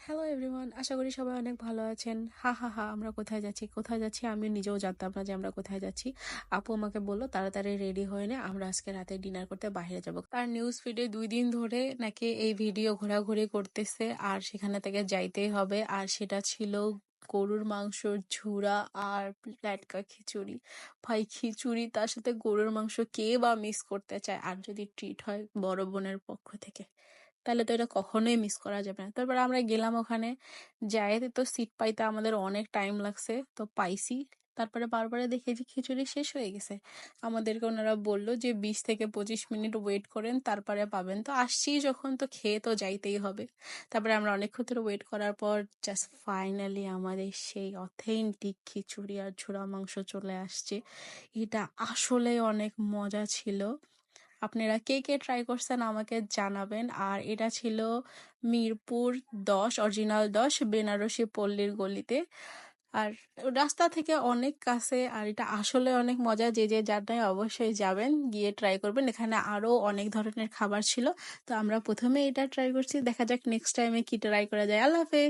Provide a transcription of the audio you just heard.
Hello everyone আশা করি সবাই অনেক ভালো আছেন। হা হা হা, আমরা কোথায় যাচ্ছি? কোথায় যাচ্ছি? আমি নিজেও জানতাম না যে আমরা কোথায় যাচ্ছি। আপু আমাকে বলল, তাড়াতাড়ি রেডি হয়ে নে, আমরা আজকে রাতে ডিনার করতে বাইরে যাব। তার নিউজ ফিডে দুই দিন ধরে নাকি এই ভিডিও ঘোরাঘুরি করতেছে, আর সেখানে থেকে যাইতেই হবে। আর সেটা ছিল গরুর মাংসর ঝুড়া আর লাটকা খিচুড়ি। ভাই, খিচুড়ি, তার সাথে গরুর মাংস কে বা মিস করতে চায়? আর যদি ট্রিট হয় বড় বোনের পক্ষ থেকে। তাহলে তো এটা কখনোই মিস করা যাবে না। তারপর আমরা গেলাম ওখানে যাই তো সিট পাইতে আমাদের অনেক টাইম লাগছে, তো পাইছি। তারপরে বারবারে দেখি যে খিচুড়ি শেষ হয়ে গেছে। আমাদেরকে ওনারা বলল যে বিশ থেকে পঁচিশ মিনিট ওয়েট করেন, তারপরে পাবেন। তো আসছি যখন, তো খেয়ে তো যাইতেই হবে। তারপরে আমরা অনেকক্ষণ ধরে ওয়েট করার পর জাস্ট ফাইনালি আমাদের সেই অথেন্টিক খিচুড়ি আর ঝোড়া মাংস চলে আসছে। এটা আসলে অনেক মজা ছিল। আপনারা কে কে ট্রাই করছেন আমাকে জানাবেন। আর এটা ছিল মিরপুর দশ অরিজিনাল দশ, বেনারসি পল্লীর গলিতে। আর রাস্তা থেকে অনেক কাছে, আর এটা আসলে অনেক মজা, যে যে যারটাই অবশ্যই যাবেন, গিয়ে ট্রাই করবেন। এখানে আরও অনেক ধরনের খাবার ছিল। তো আমরা প্রথমে এটা ট্রাই করছি। দেখা যাক নেক্সট টাইমে কি ট্রাই করা যায়। আল্লাহ হাফেজ!